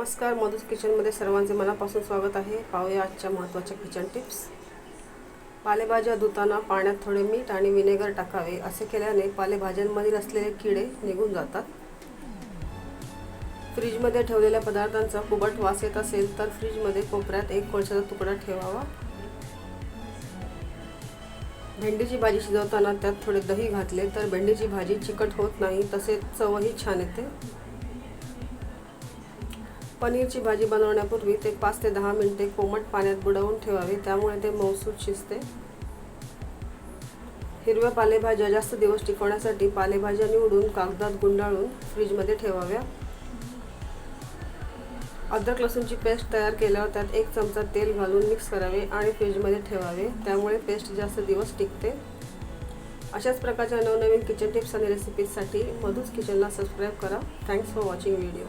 नमस्कार मधुस किचनमध्ये सर्वांचे मनापासून स्वागत आहे. पाहूया आजच्या महत्त्वाच्या किचन टिप्स. पालेभाज्या धुताना पाण्यात थोडे मीठ आणि विनेगर टाकावे. असे केल्याने पालेभाज्यांमधील असलेले किडे निघून जातात. फ्रीजमध्ये ठेवलेल्या पदार्थांचा कुबट वास येत असेल तर फ्रीजमध्ये कोपऱ्यात एक कोळशाचा तुकडा ठेवावा. भेंडीची भाजी शिजवताना त्यात थोडे दही घातले तर भेंडीची भाजी चिकट होत नाही तसेच चवही छान येते. पनीरची भाजी बनवण्यापूर्वी ते पाच ते दहा मिनिटे कोमट पाण्यात बुडवून ठेवावे. त्यामुळे ते मौसूद शिजते. हिरव्या पालेभाज्या जास्त दिवस टिकवण्यासाठी पालेभाज्या निवडून कागदात गुंडाळून फ्रीजमध्ये ठेवाव्या. अद्रक लसूणची पेस्ट तयार केल्यावर त्यात एक चमचा तेल घालून मिक्स करावे आणि फ्रीजमध्ये ठेवावे. त्यामुळे पेस्ट जास्त दिवस टिकते. अशाच प्रकारच्या नवनवीन किचन टिप्स आणि रेसिपीजसाठी मधूच किचनला सबस्क्राईब करा. Thanks for watching video